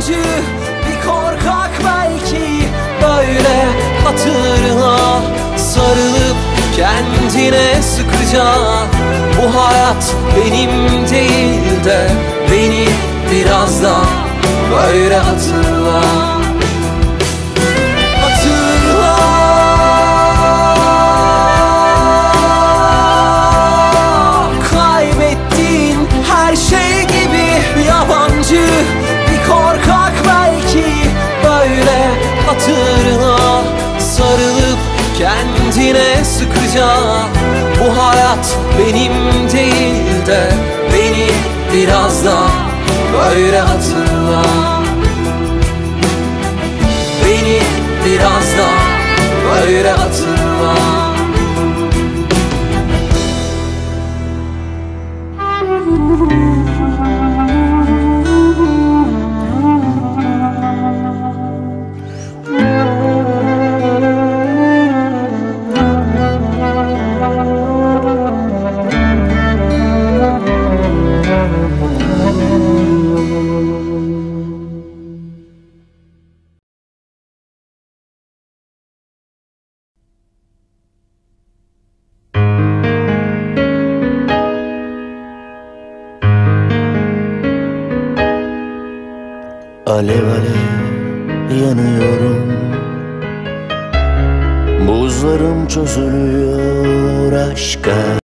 yabancı bir korkak belki Böyle hatırına sarılıp kendine sıkıca Bu hayat benim değil de beni biraz da böyle hatırla Hatırla kendine sıkıca Bu hayat benim değil de beni biraz da böyle hatırla. Beni biraz da böyle hatırla Alev alev yanıyorum. Buzlarım çözülüyor aşka